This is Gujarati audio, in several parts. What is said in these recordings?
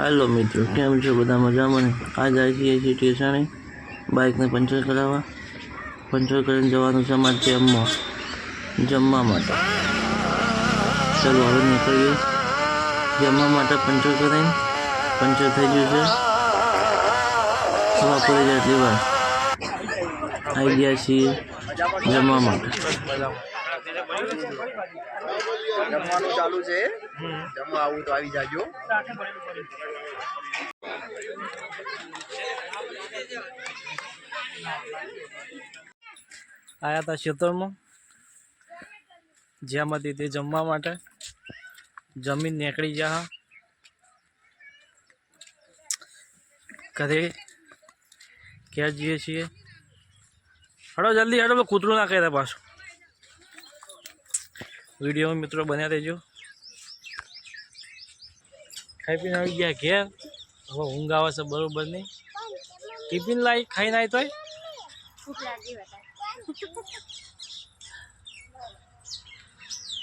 હાલો મિત્રો, કેમ છો? બધા મજામાં ને? આજ છીએ સ્ટેશને બાઇકને પંચર કરાવવા. પંચર કરીને જવાનું છે અમારે જમવા. જમવા માટે. ચાલો હવે નીકળીએ. જમવા માટે પંચર કરીને. પંચર થઈ ગયું છે. હવા પડી જાય તેવા. આવી ગયા છીએ જમવા માટે. જમવાનું ચાલુ છે. જમવા આવું તો આવી જાજો. આવ્યા હતા ખેતરમાં જ્યાંમાંથી તે જમવા માટે. જમીન નીકળી જા. ઘરે ક્યાં જઈએ છીએ? હડો જલ્દી હડો કૂતરું ના કહે પાછું. વીડિયો મિત્રો બન્યા રહેજો. ખાઈ પીને આવી ગયા ઘેર. હવે ઊંઘ આવે છે બરોબર નહીં. ટિફિન લાવી ખાઈને આવી તોય.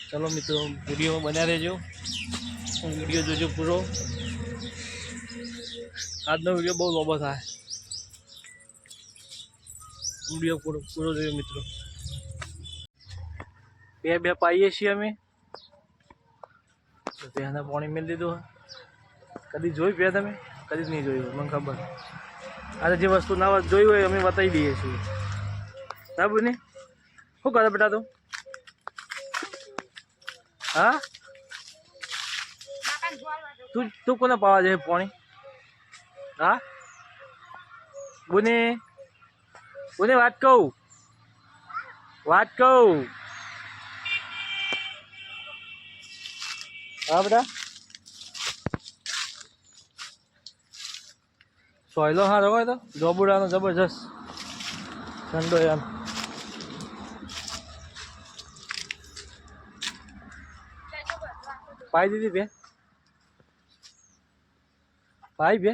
ચલો મિત્રો, વીડિયો બન્યા રહેજો. વીડિયો જોજો પૂરો. આજનો વીડિયો બહુ લોબો થાય. વીડિયો પૂરો પૂરો જોયો મિત્રો. બે બે પાઈએ છીએ અમે. તો પહેલાં પાણી મેળ દીધું કદી જોઈ બે તમે કદી જ નહીં જોયું, મને ખબર. આજે જે વસ્તુ ના જોઈ હોય, અમે બતાવી દઈએ છીએ. બરાબર ને શું કરે બેટા તું? હા? તું તું કોને પાવા જાય પાણી? હા? બોને? બોને, વાત કહું. વાત કહું. હા, બેટા? સોયલો હા હોય તો? જોબુડાનો જબરજસ્ત. ઠંડો યાર. પાઈ દીધી બે? પાઈ બે?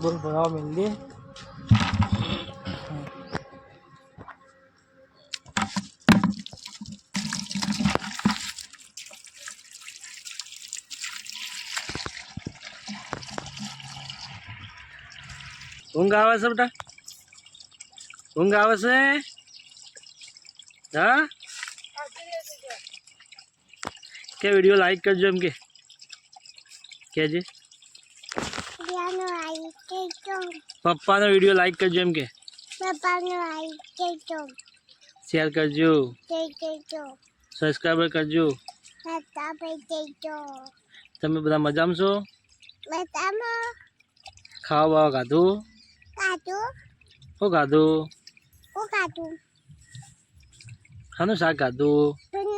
બોલ ભરાવા મિલી ઊંઘ આવે છે બેટા? ઊંઘ આવે છે? હા? કે વીડિયો લાઈક કરજો એમ કે. કેજે. પપ્પાનો વીડિયો લાઈક કરજો એમ કે. પપ્પાનો લાઈક કરજો. શેર કરજો. સબસ્ક્રાઈબર કરજો તમે બધા મજામાં છો? મજામાં. ખાવા બાવા ખાધું? Katu, શું ખાધું. o katu, શાનું શાક ખાધું. pun,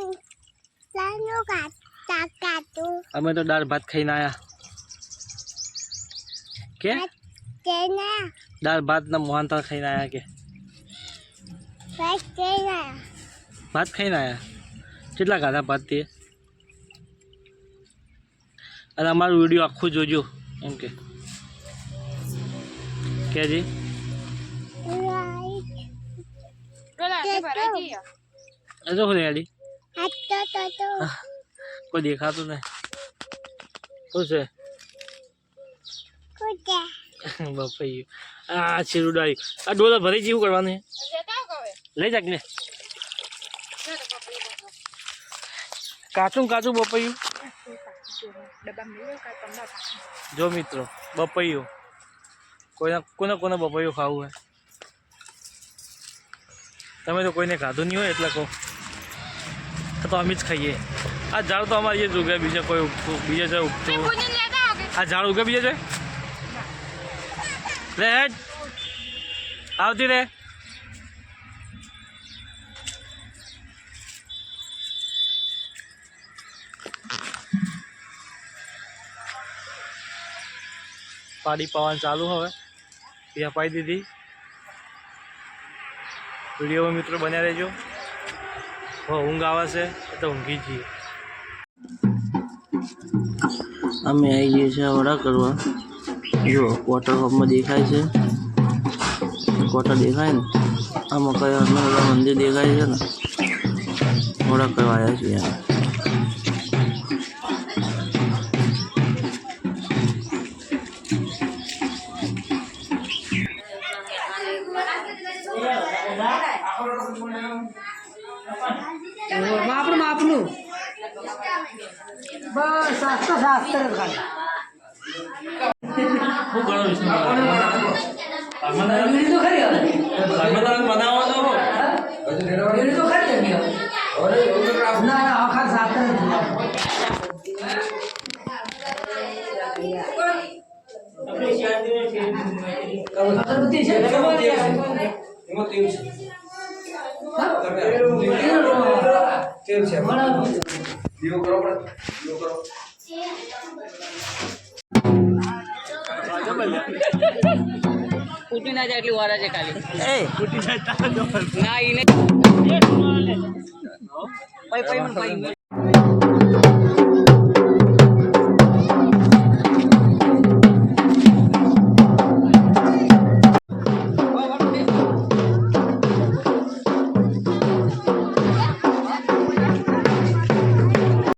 lano અમે તો દાળ ભાત ખાઈને આયા. કે? દાળ ભાત ના મોહનથાળ ખાઈને આયા કે? ભાત ખાઈને આયા? કેટલા ખાધા ભાત તે? અને અમારું વીડિયો આખું જોજો એમ કે. કેજી right, katu, એ જો રેડી atto to to, કોઈ દેખાતું નહીં શું છે kuda, બપાઈ આ શેરુડા આ ડોલા ભરી જેવું કરવાનું છે લઈ જાક ને કાચું કાચું બપૈયું જો મિત્રો બપૈયું કોઈને કોને કોને બપૈયું ખાવું હોય. તમે તો કોઈને ખાધું નહીં હોય એટલે કહો. તો અમે જ ખાઈએ. આ ઝાડ તો અમારે જ ઉગે બીજા કોઈ ઉગતું બીજે છે ઉગતું આ ઝાડ ઉગે બીજે છે લે હેડ. આવતી રે. પાડી પાવાનું ચાલુ હવે. ત્યાં પાઈ દીધી. વીડિયો મિત્રો બન્યા રહેજો. હવે ઊંઘ આવે છે તો ઊંઘી જઈએ. અમે આવી જઈએ છીએ વડા કરવા. જો વોટર પંપમાં દેખાય છે. વોટર દેખાય ને? આમાં કયા મંદિર દેખાય છે ને? વડા કરવા આવ્યા છીએ બસ શાસ્ત્ર શાસ્ત્ર જ ખાલી. શું કરો વિષ્ણુ ધર્મદાન તો ખરી હવે. બનાવો તો. વીણી તો ખરી. એમની ના ના આખા શાસ્ત્ર જ ખાલી. અગરબત્તી છે? ફૂટી ના જાય એટલી વાર છે ખાલી એ ના ઈને પૈ પૈ પૈ